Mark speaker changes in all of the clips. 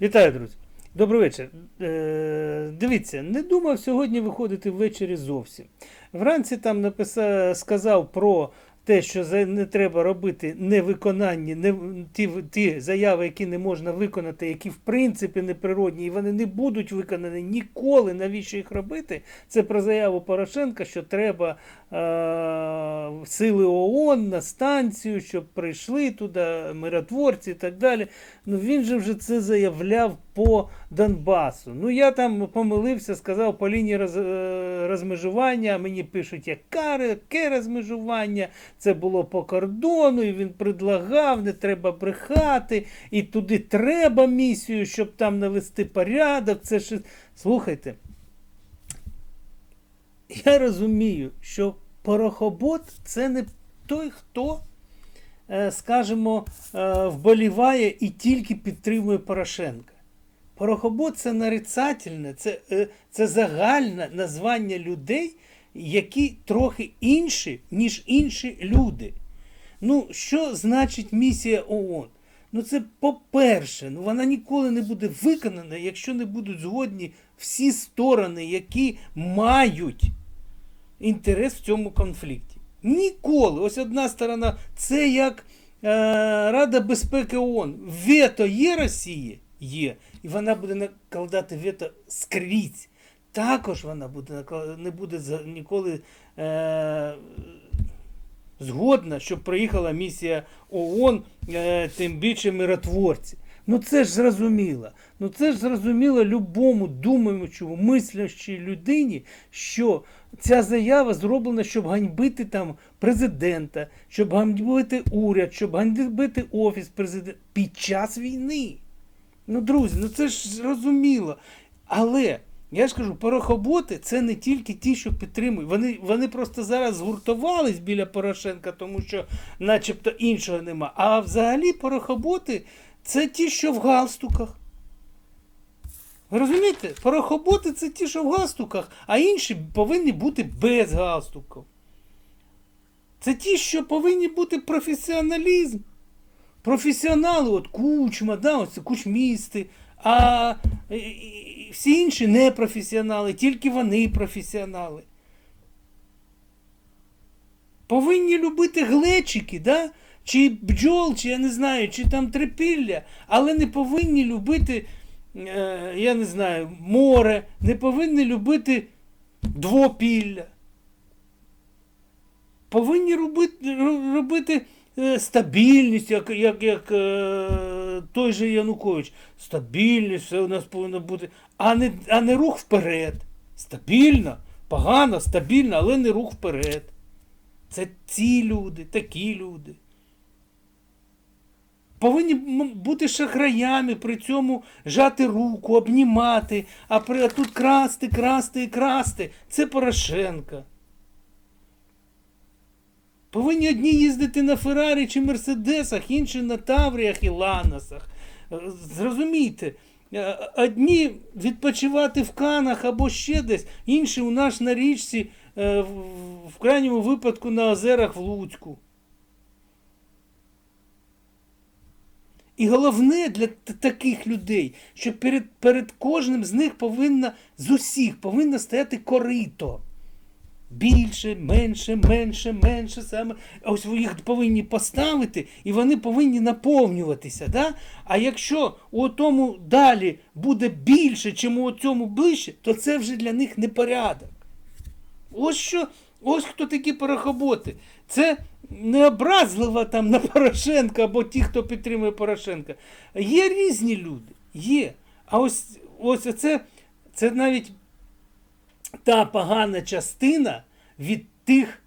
Speaker 1: Вітаю, друзі. Добрий вечір. Е, дивіться, не думав сьогодні виходити ввечері зовсім. Вранці там написав, сказав про те, що не треба робити невиконанні, не, ті, ті заяви, які не можна виконати, які в принципі неприродні, і вони не будуть виконані ніколи. Навіщо їх робити? Це про заяву Порошенка, що треба е, сили ООН на станцію, щоб прийшли туди миротворці і так далі. Ну він же вже це заявляв по Донбасу. Ну я там помилився, сказав по лінії роз, е, розмежування. а Мені пишуть, яке розмежування, це було по кордону, і він предлагав, не треба брехати, і туди треба місію, щоб там навести порядок. Це ж слухайте. Я розумію, що порохобот це не той, хто, е, скажімо, е, вболіває і тільки підтримує Порошенка. Порохобот це нарицательне, це, е, це загальне названня людей, які трохи інші, ніж інші люди. Ну, що значить місія ООН? Ну, це по-перше, ну вона ніколи не буде виконана, якщо не будуть згодні всі сторони, які мають інтерес в цьому конфлікті. Ніколи. Ось одна сторона, це як е, Рада безпеки ООН. Вето є Росії? Є. І вона буде накладати вето скрізь. Також вона буде не буде ніколи е, згодна, щоб приїхала місія ООН, е, тим більше миротворці. Ну це ж зрозуміло. Ну це ж зрозуміло любому думаючому, мислячій людині, що ця заява зроблена, щоб ганьбити там президента, щоб ганьбити уряд, щоб ганьбити офіс президента під час війни. Ну, друзі, ну це ж зрозуміло. Але я ж кажу, порохоботи це не тільки ті, що підтримують. Вони, вони просто зараз згуртувались біля Порошенка, тому що начебто іншого нема. А взагалі порохоботи це ті, що в галстуках. Ви розумієте? Порохоботи це ті, що в галстуках, а інші повинні бути без галстуків. Це ті, що повинні бути професіоналізм. Професіонали, от кучма, да, ось кучмісти, а всі інші не професіонали, тільки вони професіонали. Повинні любити глечики, да? Чи бджол, чи я не знаю, чи там трипілля, але не повинні любити, е, я не знаю, море, не повинні любити двопілля. Повинні робити, робити е, стабільність, як, як, як е, той же Янукович. Стабільність, все у нас повинно бути, а не, а не рух вперед. Стабільно, погано, стабільно, але не рух вперед. Це ці люди, такі люди. Повинні бути шахраями, при цьому жати руку, обнімати, а, при, тут красти, красти і красти. Це Порошенка. Повинні одні їздити на Феррарі чи Мерседесах, інші на Тавріях і Ланосах. Е, Зрозумійте, е, одні відпочивати в Канах або ще десь, інші у нас на річці, е, в крайньому випадку на озерах в Луцьку. І головне для таких людей, що перед, перед кожним з них повинна з усіх повинно стояти корито. Більше, менше, менше, менше саме. Ось ви їх повинні поставити, і вони повинні наповнюватися. Да? А якщо у тому далі буде більше, чим у цьому ближче, то це вже для них непорядок. Ось що, ось хто такі порохоботи. Це не образливо там на Порошенка або ті, хто підтримує Порошенка. Є різні люди, є. А ось, ось це, це навіть та погана частина від тих,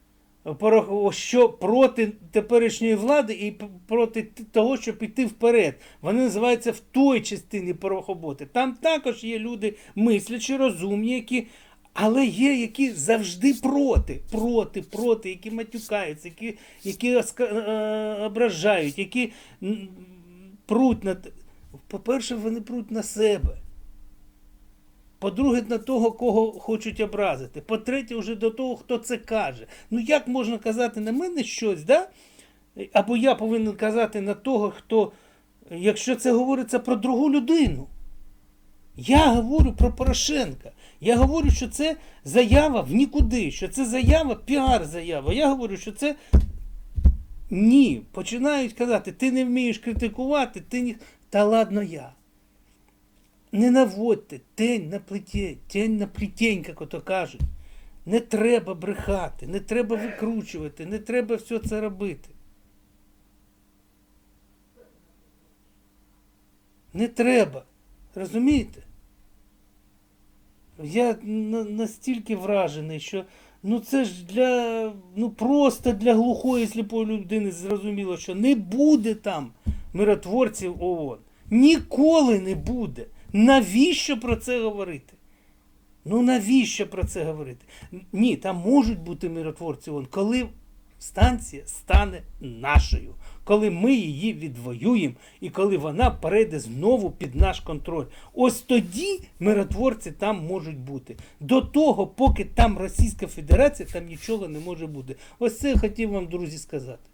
Speaker 1: що проти теперішньої влади і проти того, щоб іти вперед. Вони називаються в той частині порохоботи. Там також є люди мислячі, розумні, які. Але є, які завжди проти, проти, проти, які матюкаються, які, які оска- е, ображають, які пруть на. По-перше, вони пруть на себе. По-друге, на того, кого хочуть образити. По-третє, вже до того, хто це каже. Ну як можна казати на мене щось, да? або я повинен казати на того, хто, якщо це говориться про другу людину. Я говорю про Порошенка. Я говорю, що це заява в нікуди, що це заява, піар-заява. Я говорю, що це ні. Починають казати, ти не вмієш критикувати, ти ні. Та ладно я. Не наводьте тень на плетень, тень на плетень, як ото кажуть. Не треба брехати, не треба викручувати, не треба все це робити. Не треба. Розумієте? Я настільки вражений, що ну це ж для ну просто для глухої сліпої людини зрозуміло, що не буде там миротворців ООН. Ніколи не буде. Навіщо про це говорити? Ну навіщо про це говорити? Ні, там можуть бути миротворці ООН, коли станція стане нашою, коли ми її відвоюємо і коли вона перейде знову під наш контроль. Ось тоді миротворці там можуть бути. До того, поки там Російська Федерація, там нічого не може бути. Ось це я хотів вам, друзі, сказати.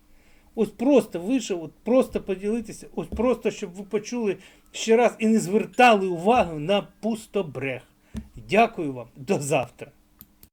Speaker 1: Ось просто вийшов, от просто поділитися, ось просто, щоб ви почули ще раз і не звертали увагу на пустобрех. Дякую вам, до завтра.